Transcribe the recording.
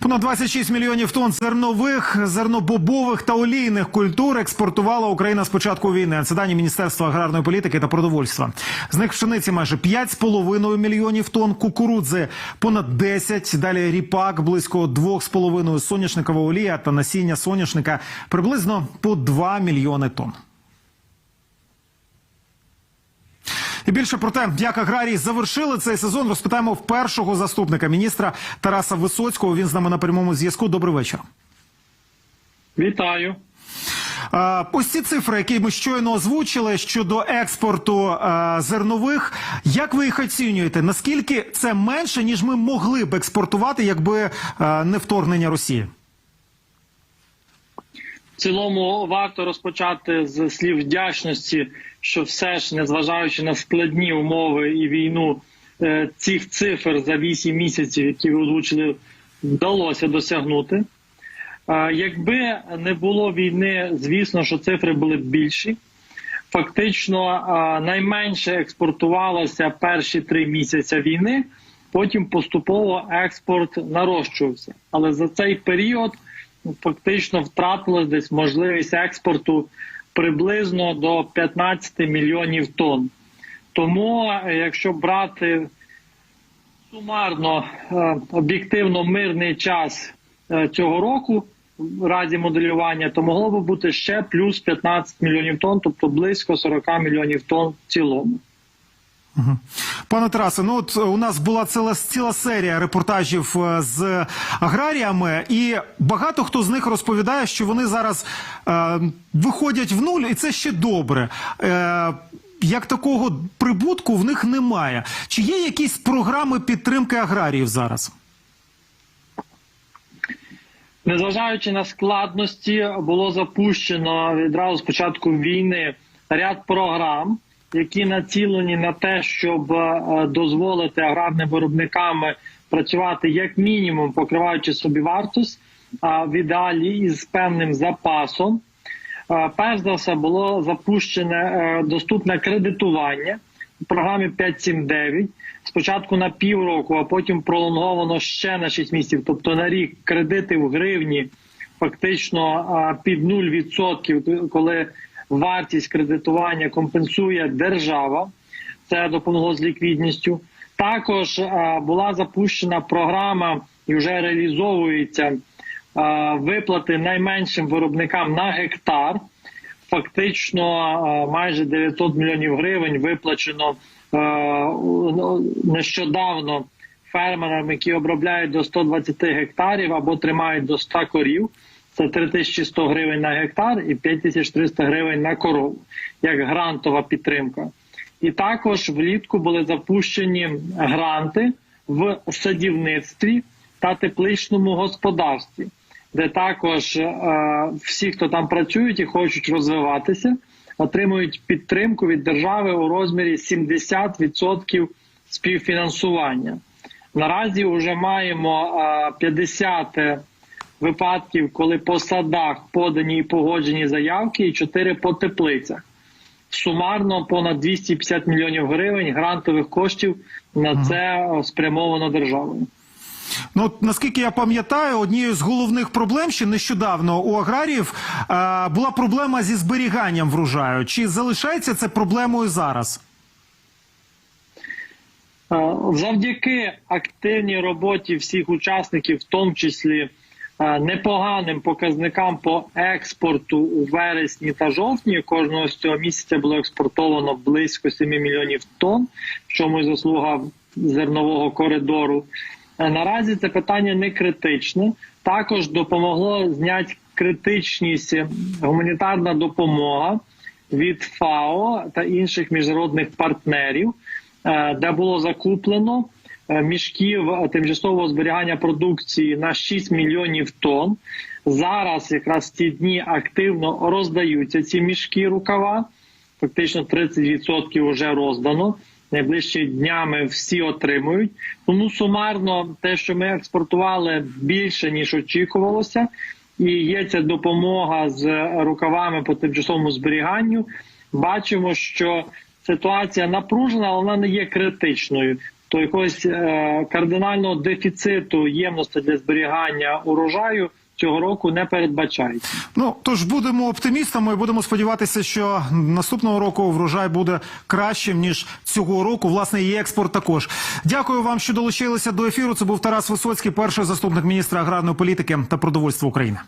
Понад 26 мільйонів тонн зернових, зернобобових та олійних культур експортувала Україна з початку війни. Це дані Міністерства аграрної політики та продовольства. З них пшениці майже 5,5 мільйонів тонн, кукурудзи понад 10, далі ріпак близько 2,5, соняшникова олія та насіння соняшника приблизно по 2 мільйони тонн. І більше про те, як аграрії завершили цей сезон, розпитаємо в першого заступника міністра Тараса Висоцького. Він з нами на прямому зв'язку. Добрий вечір. Вітаю. Ось ці цифри, які ми щойно озвучили щодо експорту зернових. Як ви їх оцінюєте? Наскільки це менше ніж ми могли б експортувати, якби не вторгнення Росії? Цілому варто розпочати з слів вдячності, що все ж, незважаючи на складні умови і війну, е, цих цифр за 8 місяців, які ви озвучили, вдалося досягнути. Е, Якби не було війни, звісно, що цифри були б більші. Фактично е, найменше експортувалося перші три місяці війни, потім поступово експорт нарощувався. Але за цей період фактично втратилась десь можливість експорту приблизно до 15 мільйонів тонн. Тому, е, якщо брати сумарно е, об'єктивно мирний час е, цього року в разі моделювання, то могло би бути ще плюс 15 мільйонів тонн, тобто близько 40 мільйонів тонн в цілому. Пане Тарасе, ну от у нас була ціла ціла серія репортажів е, з аграріями, і багато хто з них розповідає, що вони зараз е, виходять в нуль, і це ще добре. Е, як такого прибутку в них немає. Чи є якісь програми підтримки аграріїв зараз? Незважаючи на складності, було запущено відразу з початку війни ряд програм, які націлені на те, щоб е, дозволити аграрним виробникам працювати як мінімум, покриваючи собі вартість, а в ідеалі із певним запасом. Е, Перш за все було запущене е, доступне кредитування у програмі 579. Спочатку на півроку, а потім пролонговано ще на 6 місяців, тобто на рік кредити в гривні фактично під 0%, коли вартість кредитування компенсує держава. Це допомогло з ліквідністю. Також е, була запущена програма і вже реалізовується е, виплати найменшим виробникам на гектар. Фактично е, майже 900 мільйонів гривень виплачено е, нещодавно фермерам, які обробляють до 120 гектарів або тримають до 100 корів. Це 3100 гривень на гектар і 5300 гривень на корову, як грантова підтримка. І також влітку були запущені гранти в садівництві та тепличному господарстві, де також е, всі, хто там працюють і хочуть розвиватися, отримують підтримку від держави у розмірі 70% співфінансування. Наразі вже маємо е, 50 випадків, коли по садах подані і погоджені заявки, і 4 по теплицях. Сумарно понад 250 мільйонів гривень грантових коштів на це е, спрямовано державою. Ну, от, наскільки я пам'ятаю, однією з головних проблем ще нещодавно у аграріїв е, була проблема зі зберіганням врожаю. Чи залишається це проблемою зараз? Е, Завдяки активній роботі всіх учасників, в тому числі непоганим показникам по експорту у вересні та жовтні, кожного з цього місяця було експортовано близько 7 мільйонів тонн, в чому заслуга зернового коридору. Е, Наразі це питання не критичне. Також допомогло зняти критичність е, гуманітарна допомога від ФАО та інших міжнародних партнерів, е, де було закуплено е, мішків е, тимчасового зберігання продукції на 6 мільйонів тонн. Зараз якраз ці дні активно роздаються ці мішки рукава. Фактично 30% вже роздано. Найближчими днями всі отримують. Тому сумарно те, що ми експортували більше ніж очікувалося, і є ця допомога з рукавами по тимчасовому зберіганню. Бачимо, що ситуація напружена, але вона не є критичною. То якогось е, кардинального дефіциту ємності для зберігання урожаю цього року не передбачається. Ну тож будемо оптимістами і будемо сподіватися, що наступного року врожай буде кращим ніж цього року. Власне, і експорт також. Дякую вам, що долучилися до ефіру. Це був Тарас Висоцький, перший заступник міністра аграрної політики та продовольства України.